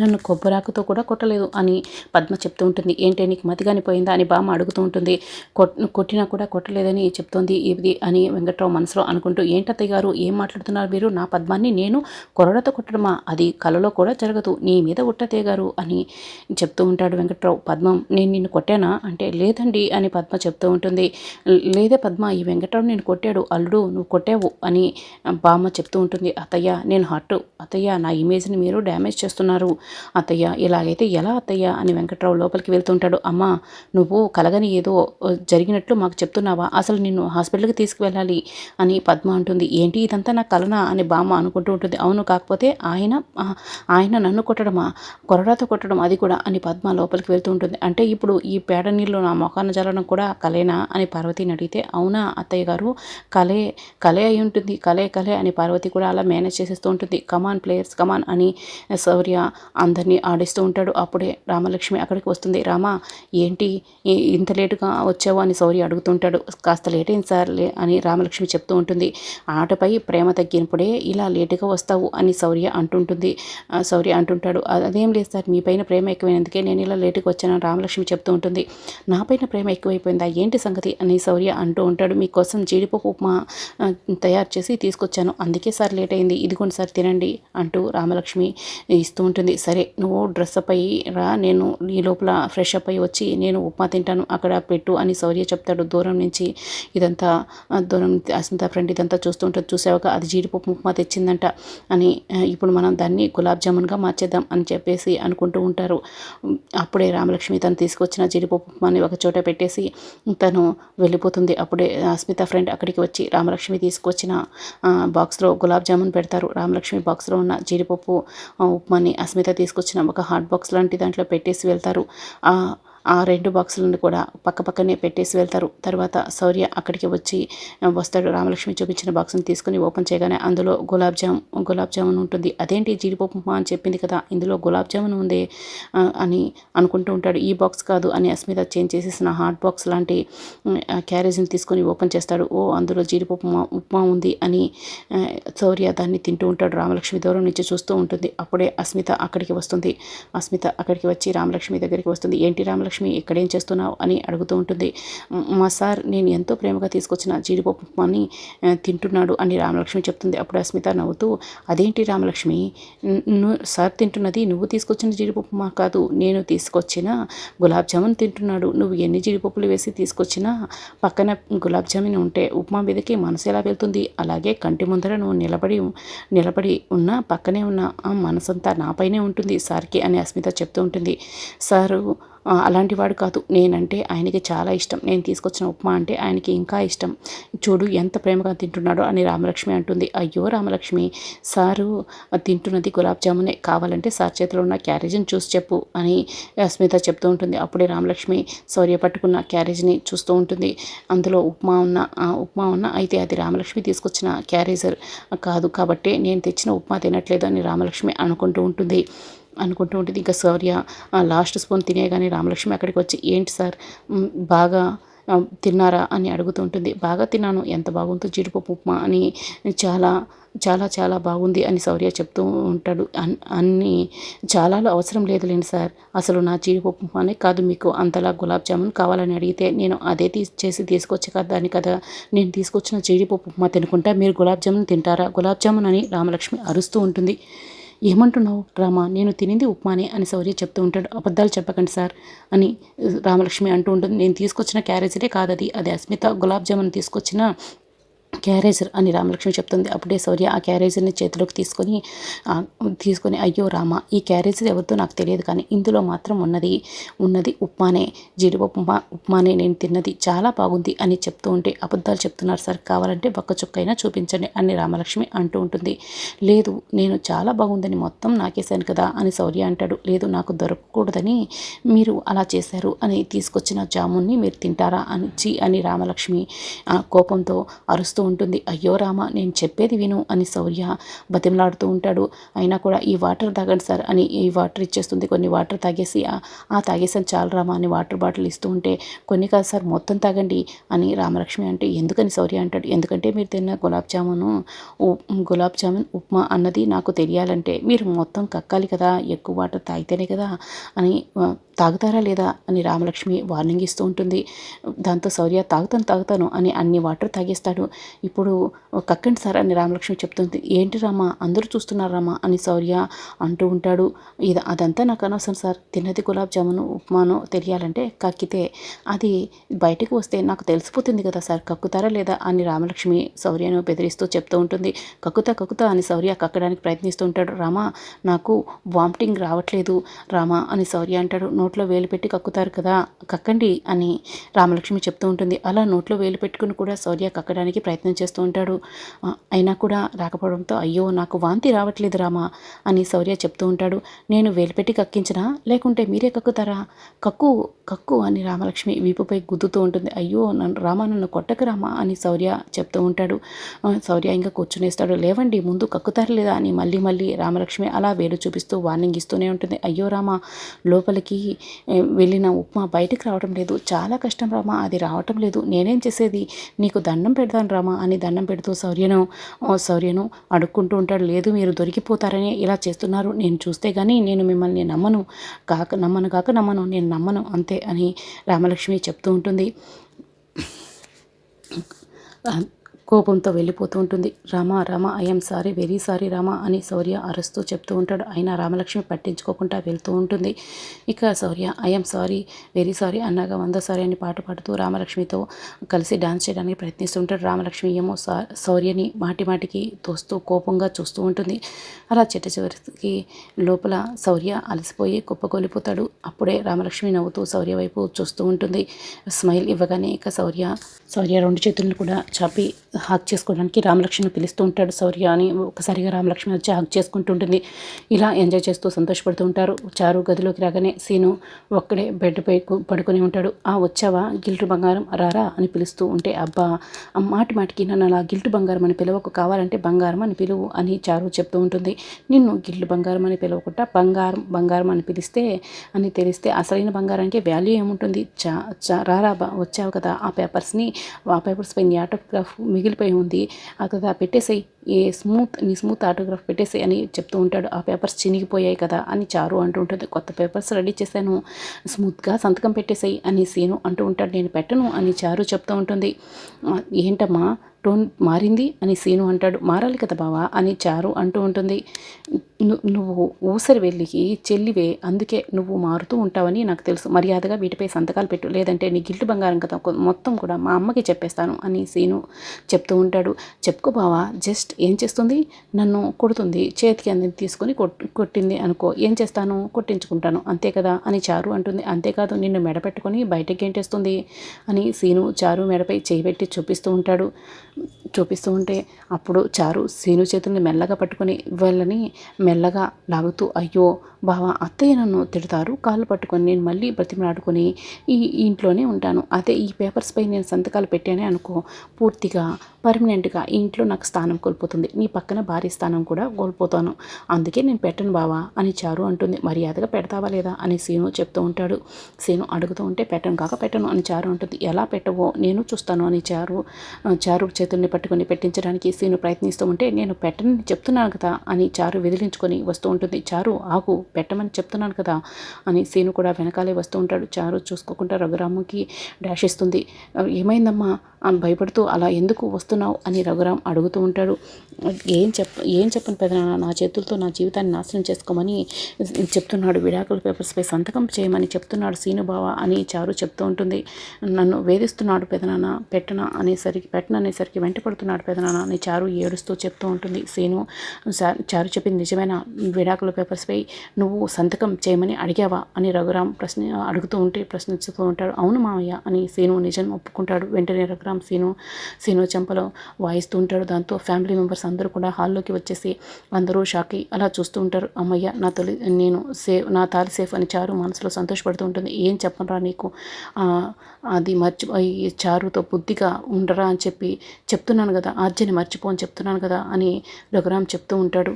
నన్ను కొబ్బరాకుతో కూడా కొట్టలేదు అని పద్మ చెప్తూ ఉంటుంది. ఏంటి నీకు మతిగాని పోయిందా అని బామ్మ అడుగుతూ ఉంటుంది. కొట్ కొట్టినా కూడా కొట్టలేదని చెప్తోంది ఇది అని వెంకట్రావు మనసులో అనుకుంటూ ఏంటత్తయ్య గారు ఏం మాట్లాడుతున్నారు మీరు నా పద్మాన్ని నేను కొరడతో కొట్టడమా? అది కలలో కూడా జరగదు. నీ మీద ఉట్టతే గారు అని చెప్తూ ఉంటాడు వెంకట్రావు. పద్మం నేను నిన్ను కొట్టానా? అంటే లేదండి అని పద్మ చెప్తూ ఉంటుంది. లేదే పద్మ ఈ వెంకట్రావు నేను కొట్టాడు. అల్లుడు నువ్వు కొట్టావు అని బామ్మ చెప్తూ ఉంటుంది. అత్తయ్య నేను హర్ట్. అత్తయ్య నా ఇమేజ్ని మీరు డ్యామేజ్ చేస్తున్నారు. అత్తయ్య ఇలాగైతే ఎలా అత్తయ్య? అని వెంకట్రావు లోపలికి వెళ్తుంటాడు. అమ్మా నువ్వు కలగని ఏదో జరిగినట్లు మాకు చెప్తున్నావా? అసలు నిన్ను హాస్పిటల్కి తీసుకువెళ్ళాలి? అని పద్మ అంటుంది. ఏంటి ఇదంతా నా కలనా? అని బామ్మ అనుకుంటూ ఉంటుంది. అవును కాకపోతే ఆయన ఆయన నన్ను కొట్టడమా? కొరడాతో కొట్టడం అది కూడా అని పద్మ లోపలికి వెళ్తూ ఉంటుంది. అంటే ఇప్పుడు ఈ పేడ నీళ్ళు నా మొఖాన్ని జరగడం కూడా కలేనా? అని పార్వతిని అడిగితే అవునా అత్తయ్య గారు కలే కలే అయి ఉంటుంది. కలే కలే అని పార్వతి కూడా అలా మేనేజ్ చేసేస్తూ ఉంటుంది. కమాన్ ప్లేయర్స్ కమాన్ అని శౌర్య అందరినీ ఆడిస్తూ ఉంటాడు. అప్పుడే రామలక్ష్మి అక్కడికి వస్తుంది. రామ ఏంటి? ఇంత లేటుగా వచ్చావు? అని శౌర్య అడుగుతుంటాడు కాస్త లేట్ అయింది సార్ అని రామలక్ష్మి చెప్తూ ఉంటుంది. ఆటపై ప్రేమ తగ్గినప్పుడే ఇలా లేటుగా వస్తావు అని శౌర్య అంటుంటుంది. శౌర్య అంటుంటాడు. అదేం లేదు సార్ మీ పైన ప్రేమ ఎక్కువైనందుకే నేను ఇలా లేటుగా వచ్చానని రామలక్ష్మి చెప్తూ ఉంటుంది. నా పైన ప్రేమ ఎక్కువైపోయిందా? ఏంటి సంగతి? అని శౌర్య అంటూ ఉంటాడు. మీకోసం జీడిపప్పు ఉప్మా తయారు చేసి తీసుకొచ్చాను. అందుకే సార్ లేట్ అయింది. ఇదిగోండి సార్ తినండి అంటూ రామలక్ష్మి ఇస్తూ ఉంటుంది. సరే నువ్వు డ్రెస్ అప్ అయ్యి రా నేను ఈ లోపల ఫ్రెష్ అప్ అయ్యి వచ్చి నేను ఉప్మా తింటాను అక్కడ పెట్టు అని శౌర్య చెప్తాడు. దూరం నుంచి ఇదంతా దూరం అస్మిత ఫ్రెండ్ ఇదంతా చూస్తుంటుంది చూసాక అది జీడిపప్పు ఉప్మా తెచ్చిందంట అని ఇప్పుడు మనం దాన్ని గులాబ్ జామున్గా మార్చేద్దాం అని చెప్పేసి అనుకుంటూ ఉంటారు. అప్పుడే రామలక్ష్మి తను తీసుకొచ్చిన జీడిపప్పు ఉప్మాని ఒక చోట పెట్టేసి తను వెళ్ళిపోతుంది. అప్పుడే అస్మిత ఫ్రెండ్ అక్కడికి వచ్చి రామలక్ష్మి తీసుకొచ్చిన బాక్స్లో గులాబ్ జామున్ పెడతారు. రామలక్ష్మి బాక్స్లో ఉన్న జీడిపప్పు ఉప్మాని అస్మిత తీసుకొచ్చిన ఒక హాట్ బాక్స్ లాంటి దాంట్లో పెట్టేసి వెళ్తారు. ఆ రెండు బాక్సులను కూడా పక్క పక్కనే పెట్టేసి వెళ్తారు. తర్వాత శౌర్య అక్కడికి వచ్చి వస్తాడు. రామలక్ష్మి చూపించిన బాక్స్ని తీసుకుని ఓపెన్ చేయగానే అందులో గులాబ్ జామ్ గులాబ్ జామున్ ఉంటుంది. అదేంటి జీడిపప్పు అని చెప్పింది కదా ఇందులో గులాబ్ జామున్ ఉంది అని అనుకుంటూ ఉంటాడు. ఈ బాక్స్ కాదు అని అస్మిత చేంజ్ చేసేసిన హాట్ బాక్స్ లాంటి క్యారేజ్ని తీసుకొని ఓపెన్ చేస్తాడు. ఓ అందులో జీడిపప్పు ఉప్మా ఉంది అని శౌర్య దాన్ని తింటూ ఉంటాడు. రామలక్ష్మి దూరం నుంచి చూస్తూ ఉంటుంది. అప్పుడే అస్మిత అక్కడికి వస్తుంది. అస్మిత అక్కడికి వచ్చి రామలక్ష్మి దగ్గరికి వస్తుంది. ఏంటి రామలక్ష్మి? లక్ష్మి ఇక్కడేం చేస్తున్నావు అని అడుగుతూ ఉంటుంది. మా సార్ నేను ఎంతో ప్రేమగా తీసుకొచ్చిన జీడిపప్పు ఉప్మాని తింటున్నాడు అని రామలక్ష్మి చెప్తుంది. అప్పుడు అస్మిత నవ్వుతూ అదేంటి రామలక్ష్మి? సార్ తింటున్నది నువ్వు తీసుకొచ్చిన జీడిపప్పు మా కాదు. నేను తీసుకొచ్చిన గులాబ్ జామున్ తింటున్నాడు. నువ్వు ఎన్ని జీడిపప్పులు వేసి తీసుకొచ్చినా పక్కన గులాబ్ జామున్ ఉంటే ఉప్మా మీదకి మనసు ఎలా వెళ్తుంది? అలాగే కంటి ముందర నువ్వు నిలబడి నిలబడి ఉన్న పక్కనే ఉన్న మనసంతా నాపైనే ఉంటుంది సార్కి అని అస్మిత చెప్తూ ఉంటుంది. సారు అలాంటి వాడు కాదు. నేనంటే ఆయనకి చాలా ఇష్టం. నేను తీసుకొచ్చిన ఉప్మా అంటే ఆయనకి ఇంకా ఇష్టం. చూడు ఎంత ప్రేమగా తింటున్నాడో అని రామలక్ష్మి అంటుంది. అయ్యో రామలక్ష్మి సారు తింటున్నది గులాబ్ జామునే. కావాలంటే సార్ చేతిలో ఉన్న క్యారేజీని చూసి చెప్పు అని స్మిత చెప్తూ ఉంటుంది. అప్పుడే రామలక్ష్మి శౌర్య పట్టుకున్న క్యారేజ్ని చూస్తూ ఉంటుంది. అందులో ఉప్మా ఉన్న ఉప్మా ఉన్న అయితే అది రామలక్ష్మి తీసుకొచ్చిన క్యారేజర్ కాదు. కాబట్టి నేను తెచ్చిన ఉప్మా తినట్లేదు అని రామలక్ష్మి అనుకుంటూ ఉంటుంది. అనుకుంటూ ఉంటుంది. ఇంకా సౌర్య లాస్ట్ స్పూన్ తినేగానే రామలక్ష్మి అక్కడికి వచ్చి ఏంటి సార్ బాగా తిన్నారా? అని అడుగుతుంటుంది బాగా తిన్నాను. ఎంత బాగుందో జీడిపప్పు ఉప్మా అని చాలా చాలా చాలా బాగుంది అని శౌర్య చెప్తూ ఉంటాడు. అన్ని చాలా అవసరం లేదులేండి సార్ అసలు నా జీడిపప్పు ఉప్మానే కాదు మీకు. అంతలా గులాబ్ జామున్ కావాలని అడిగితే నేను అదే తీ చేసి తీసుకొచ్చే కదా దాని కదా. నేను తీసుకొచ్చిన జీడిపప్పు ఉప్మా తినుకుంటా. మీరు గులాబ్ జామున్ తింటారా? గులాబ్ జామున్ అని రామలక్ష్మి అరుస్తూ ఉంటుంది. ఏమంటున్నావు రామా? నేను తినింది ఉప్మానే అని శౌర్య చెప్తూ ఉంటాడు. అబద్ధాలు చెప్పకండి సార్ అని రామలక్ష్మి అంటూ ఉంటుంది. నేను తీసుకొచ్చిన క్యారేజీనే కాదది. అది అస్మిత గులాబ్ జామున్ తీసుకొచ్చిన క్యారేజర్ అని రామలక్ష్మి చెప్తుంది. అప్పుడే సౌర్య ఆ క్యారేజర్ని చేతిలోకి తీసుకొని తీసుకొని అయ్యో రామ ఈ క్యారేజర్ ఎవరితో నాకు తెలియదు కానీ ఇందులో మాత్రం ఉన్నది ఉన్నది ఉప్మానే జీడిపప్పు ఉప్మా ఉప్మానే నేను తిన్నది చాలా బాగుంది అని చెప్తూ ఉంటే అబద్ధాలు చెప్తున్నారు సార్. కావాలంటే బక్క చుక్కైనా చూపించండి అని రామలక్ష్మి అంటూ ఉంటుంది. లేదు నేను చాలా బాగుందని మొత్తం నాకేశాను కదా అని శౌర్య అంటాడు. లేదు నాకు దొరకకూడదని మీరు అలా చేశారు అని తీసుకొచ్చిన జామున్ని మీరు తింటారా అని అని రామలక్ష్మి కోపంతో అరుస్తూ ఏడుస్తూ ఉంటుంది. అయ్యో రామ నేను చెప్పేది విను అని శౌర్య బతిమలాడుతూ ఉంటాడు. అయినా కూడా ఈ వాటర్ తాగండి సార్ అని ఈ వాటర్ ఇచ్చేస్తుంది. కొన్ని వాటర్ తాగేసి ఆ తాగేసాను చాలు రామా అని వాటర్ బాటిల్ ఇస్తూ ఉంటే కొన్ని కాదు సార్ మొత్తం తాగండి అని రామలక్ష్మి అంటే ఎందుకని శౌర్య అంటాడు. ఎందుకంటే మీరు తిన్న గులాబ్ జామును గులాబ్ జామున్ ఉప్మా అన్నది నాకు తెలియాలంటే మీరు మొత్తం కక్కాలి కదా ఎక్కువ వాటర్ తాగితేనే కదా అని తాగుతారా లేదా అని రామలక్ష్మి వార్నింగ్ ఇస్తూ ఉంటుంది. దాంతో శౌర్య తాగుతాను తాగుతాను అని అన్ని వాటర్ తాగేస్తాడు. ఇప్పుడు కక్కండి సార్ అని రామలక్ష్మి చెప్తుంది ఏంటి రామా అందరూ చూస్తున్నారు రామా? అని శౌర్య అంటూ ఉంటాడు. ఇది అదంతా నాకు అనవసరం సార్. తిన్నది గులాబ్ జామును ఉప్మాను తెలియాలంటే కక్కితే అది బయటకు వస్తే నాకు తెలిసిపోతుంది కదా సార్ కక్కుతారా లేదా అని రామలక్ష్మి శౌర్యను బెదిరిస్తూ చెప్తూ ఉంటుంది. కక్కుతా కక్కుతా అని శౌర్య కక్కడానికి ప్రయత్నిస్తూ ఉంటాడు. రామా నాకు వామిటింగ్ రావట్లేదు రామా అని శౌర్య అంటాడు. నోట్లో వేలు పెట్టి కక్కుతారు కదా కక్కండి అని రామలక్ష్మి చెప్తూ ఉంటుంది. అలా నోట్లో వేలు పెట్టుకుని కూడా శౌర్య కక్కడానికి ప్రయత్నం ప్రయత్నం చేస్తూ ఉంటాడు. అయినా కూడా రాకపోవడంతో అయ్యో నాకు వాంతి రావట్లేదు రామా అని శౌర్య చెప్తూ ఉంటాడు. నేను వేలు కక్కించినా లేకుంటే మీరే కక్కుతారా? కక్కు కక్కు అని రామలక్ష్మి వీపుపై గుద్దుతూ ఉంటుంది. అయ్యో నన్ను రామా నన్ను కొట్టకు రామా అని శౌర్య చెప్తూ ఉంటాడు. శౌర్య ఇంకా కూర్చునేస్తాడు. లేవండి ముందు కక్కుతారు లేదా అని మళ్ళీ మళ్ళీ రామలక్ష్మి అలా వేలు చూపిస్తూ వార్నింగ్ ఇస్తూనే ఉంటుంది. అయ్యో రామా లోపలికి వెళ్ళిన ఉప్మా బయటకు రావడం లేదు. చాలా కష్టం రామా అది రావటం లేదు. నేనేం చేసేది? నీకు దండం పెడతాను రామా అని దండం పెడుతూ శౌర్యను శౌర్యను అడుక్కుంటూ ఉంటాడు. లేదు మీరు దొరికిపోతారని ఇలా చేస్తున్నారు. నేను చూస్తే కానీ నేను మిమ్మల్ని నమ్మను. కాక నమ్మను కాక నమ్మను. నేను నమ్మను అంతే అని రామలక్ష్మి చెప్తూ ఉంటుంది. కోపంతో వెళ్ళిపోతూ ఉంటుంది. Rama Rama I'm sorry very sorry Rama అని శౌర్య అరుస్తూ చెప్తూ ఉంటాడు. అయినా రామలక్ష్మి పట్టించుకోకుండా వెళ్తూ ఉంటుంది. ఇక Shaurya I'm sorry very sorry అన్నాగా వంద సారీ అని పాట పాడుతూ రామలక్ష్మితో కలిసి డాన్స్ చేయడానికి ప్రయత్నిస్తూ ఉంటాడు. రామలక్ష్మి ఏమో శౌర్యని మాటి మాటికి తోస్తూ కోపంగా చూస్తూ ఉంటుంది. అలా చిట్ట చివరికి లోపల శౌర్య అలసిపోయి కుప్పకొలిపోతాడు. అప్పుడే రామలక్ష్మి నవ్వుతూ శౌర్య వైపు చూస్తూ ఉంటుంది. స్మైల్ ఇవ్వగానే ఇక శౌర్య శౌర్య రెండు చేతులను కూడా చాపి హాక్ చేసుకోవడానికి రామలక్ష్మి పిలుస్తూ ఉంటాడు శౌర్య అని. ఒకసారిగా రామలక్ష్మి వచ్చి హాక్ చేసుకుంటుంటుంది ఇలా ఎంజాయ్ చేస్తూ సంతోషపడుతూ ఉంటారు. చారు గదిలోకి రాగానే సీను ఒక్కడే బెడ్పై పడుకొని ఉంటాడు. ఆ వచ్చావా? గిల్టు బంగారం రారా? అని పిలుస్తూ ఉంటే అబ్బా మాటి మాటికి నన్ను అలా గిల్టు బంగారం అని పిలవకు కావాలంటే బంగారం అని పిలువు అని చారు చెప్తూ ఉంటుంది. నిన్ను గిల్టు బంగారం అని పిలవకుండా బంగారం బంగారం అని పిలిస్తే అని తెలిస్తే అసలైన బంగారానికి వాల్యూ ఏముంటుంది? చా రారా వచ్చావు కదా? ఆ పేపర్స్ని ఆ పేపర్స్ పై ఆటోగ్రాఫ్ మిగిలిపోయి ఉంది. కదా పెట్టేసేయి ఏ స్మూత్ నీ స్మూత్ ఆటోగ్రాఫ్ పెట్టేసేయి అని చెప్తూ ఉంటాడు. ఆ పేపర్స్ చినిగిపోయాయి కదా అని చారు అంటూ ఉంటుంది. కొత్త పేపర్స్ రెడీ చేశాను. స్మూత్గా సంతకం పెట్టేసేయి అని సీను అంటూ ఉంటాడు. నేను పెట్టను అని చారు చెప్తూ ఉంటుంది. ఏంటమ్మా? టోన్ మారింది అని సీను అంటాడు. మారాలి కదా బావా అని చారు అంటూ ఉంటుంది. నువ్వు ఊసరి వెళ్ళికి చెల్లివే అందుకే నువ్వు మారుతూ ఉంటావని నాకు తెలుసు. మర్యాదగా వీటిపై సంతకాలు పెట్టు. లేదంటే నీ గిల్టు బంగారం కదా మొత్తం కూడా మా అమ్మకి చెప్పేస్తాను అని సీను చెప్తూ ఉంటాడు. చెప్పుకో బావా జస్ట్ ఏం చేస్తుంది? నన్ను కొడుతుంది. చేతికి అందని తీసుకొని కొట్టింది అనుకో. ఏం చేస్తాను? కొట్టించుకుంటాను. అంతే కదా అని చారు అంటుంది. అంతేకాదు నిన్ను మెడపెట్టుకొని బయటకి ఏంటేస్తుంది? అని సీను చారు మెడపై చేయి పెట్టి చూపిస్తూ ఉంటాడు. చూపిస్తూ ఉంటే అప్పుడు చారు సీను చేతుల్ని మెల్లగా పట్టుకొని వాళ్ళని మెల్లగా లాగుతూ అయ్యో బావా అత్తయ్య నన్ను తిడతారు. కాళ్ళు పట్టుకొని నేను మళ్ళీ బ్రతిమలాడుకొని ఈ ఇంట్లోనే ఉంటాను. అదే ఈ పేపర్స్పై నేను సంతకాలు పెట్టానే అనుకో పూర్తిగా పర్మనెంట్గా ఈ ఇంట్లో నాకు స్థానం కోల్పోతుంది. నీ పక్కన భారీ స్థానం కూడా కోల్పోతాను. అందుకే నేను పెట్టను బావా అని చారు అంటుంది. మర్యాదగా పెడతావా లేదా అని సీను చెప్తూ ఉంటాడు. సీను అడుగుతూ ఉంటే పెట్టను కాక పెట్టను అని చారు అంటుంది. ఎలా పెట్టవో నేను చూస్తాను అని చారు చారు చేతుల్ని పట్టుకొని పెట్టించడానికి సీను ప్రయత్నిస్తూ ఉంటే నేను పెట్టనని చెప్తున్నాను కదా అని చారు విదిలించుకొని వస్తూ ఉంటుంది. చారు ఆగు పెట్టమని చెప్తున్నాను కదా అని సీను కూడా వెనకాలే వస్తూ ఉంటాడు. చారు చూసుకోకుండా రఘురాముకి డాష్ ఇస్తుంది. ఏమైందమ్మా? భయపడుతూ అలా ఎందుకు వస్తున్నావు? అని రఘురామ్ అడుగుతూ ఉంటాడు. ఏం చెప్ప ఏం చెప్పను పెదనాన్న నా చేతులతో నా జీవితాన్ని నాశనం చేసుకోమని చెప్తున్నాడు. విడాకుల పేపర్స్పై సంతకం చేయమని చెప్తున్నాడు సీనుబావ అని చారు చెప్తూ ఉంటుంది. నన్ను వేధిస్తున్నాడు పెదనాన్న పెట్టన? అనేసరికి పెట్టన అనేసరికి వెంట పడుతున్నాడు పెదనాన్న అని చారు ఏడుస్తూ చెప్తూ ఉంటుంది. సీను చారు చెప్పింది నిజమైన? విడాకుల పేపర్స్పై నువ్వు సంతకం చేయమని అడిగావా? అని రఘురామ్ ప్రశ్న అడుగుతూ ఉంటే ప్రశ్నిస్తూ ఉంటాడు. అవును మామయ్య అని సీను నిజం ఒప్పుకుంటాడు. వెంటనే రఘురామ్ సీను సీను చెంపలో వాయిస్తూ ఉంటాడు. దాంతో ఫ్యామిలీ మెంబర్స్ అందరూ కూడా హాల్లోకి వచ్చేసి అందరూ షాక్ అయ్యి అలా చూస్తూ ఉంటారు. అమ్మయ్య నా తొలి నేను సేఫ్ నా తాలి సేఫ్ అని చారు మనసులో సంతోషపడుతూ ఉంటుంది. ఏం చెప్పనరా నీకు? అది మర్చిపోయి చారుతో బుద్ధిగా ఉండరా అని చెప్పి చెప్తున్నాను కదా. ఆర్జని మర్చిపో అని చెప్తున్నాను కదా అని రఘురామ్ చెప్తూ ఉంటాడు.